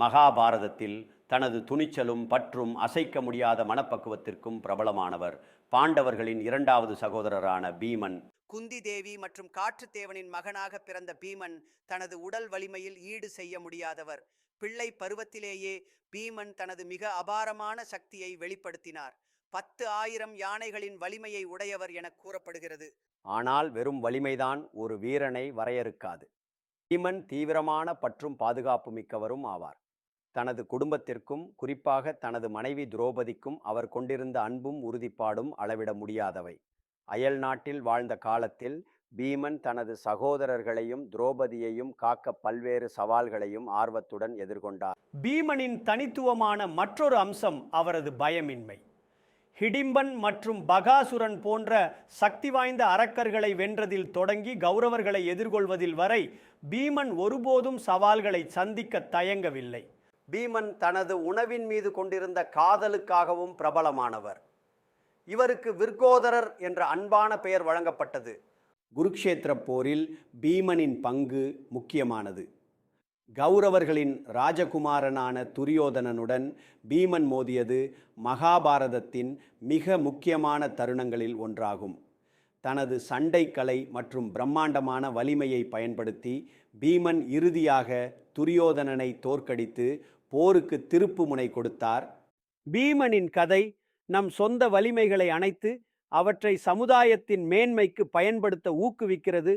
மகாபாரதத்தில் தனது துணிச்சலும் பற்றும் அசைக்க முடியாத மனப்பக்குவத்திற்கும் பிரபலமானவர். பாண்டவர்களின் இரண்டாவது சகோதரரான பீமன். குந்தி தேவி மற்றும் காற்றுத்தேவனின் மகனாக பிறந்த பீமன் தனது உடல் வலிமையில் ஈடு செய்ய முடியாதவர். பிள்ளை பருவத்திலேயே பீமன் தனது மிக அபாரமான சக்தியை வெளிப்படுத்தினார். பத்து ஆயிரம் யானைகளின் வலிமையை உடையவர் என கூறப்படுகிறது. ஆனால் வெறும் வலிமைதான் ஒரு வீரனை வரையறுக்காது. பீமன் தீவிரமான பற்றும் பாதுகாப்பு மிக்கவரும் ஆவார். தனது குடும்பத்திற்கும் குறிப்பாக தனது மனைவி துரோபதிக்கும் அவர் கொண்டிருந்த அன்பும் உறுதிப்பாடும் அளவிட முடியாதவை. அயல் நாட்டில் வாழ்ந்த காலத்தில் பீமன் தனது சகோதரர்களையும் துரோபதியையும் காக்க பல்வேறு சவால்களையும் ஆர்வத்துடன் எதிர்கொண்டார். பீமனின் தனித்துவமான மற்றொரு அம்சம் அவரது பயமின்மை. ஹிடிம்பன் மற்றும் பகாசுரன் போன்ற சக்தி வாய்ந்த அரக்கர்களை வென்றதில் தொடங்கி கௌரவர்களை எதிர்கொள்வதில் வரை பீமன் ஒருபோதும் சவால்களை சந்திக்க தயங்கவில்லை. பீமன் தனது உணவின் மீது கொண்டிருந்த காதலுக்காகவும் பிரபலமானவர். இவருக்கு விர்கோதரர் என்ற அன்பான பெயர் வழங்கப்பட்டது. குருக்ஷேத்திர போரில் பீமனின் பங்கு முக்கியமானது. கௌரவர்களின் ராஜகுமாரனான துரியோதனனுடன் பீமன் மோதியது மகாபாரதத்தின் மிக முக்கியமான தருணங்களில் ஒன்றாகும். தனது சண்டைக்கலை மற்றும் பிரம்மாண்டமான வலிமையை பயன்படுத்தி பீமன் இறுதியாக துரியோதனனை தோற்கடித்து போருக்கு திருப்பு முனை கொடுத்தார். பீமனின் கதை நம் சொந்த வலிமைகளை அணைத்து அவற்றை சமுதாயத்தின் மேன்மைக்கு பயன்படுத்த ஊக்குவிக்கிறது.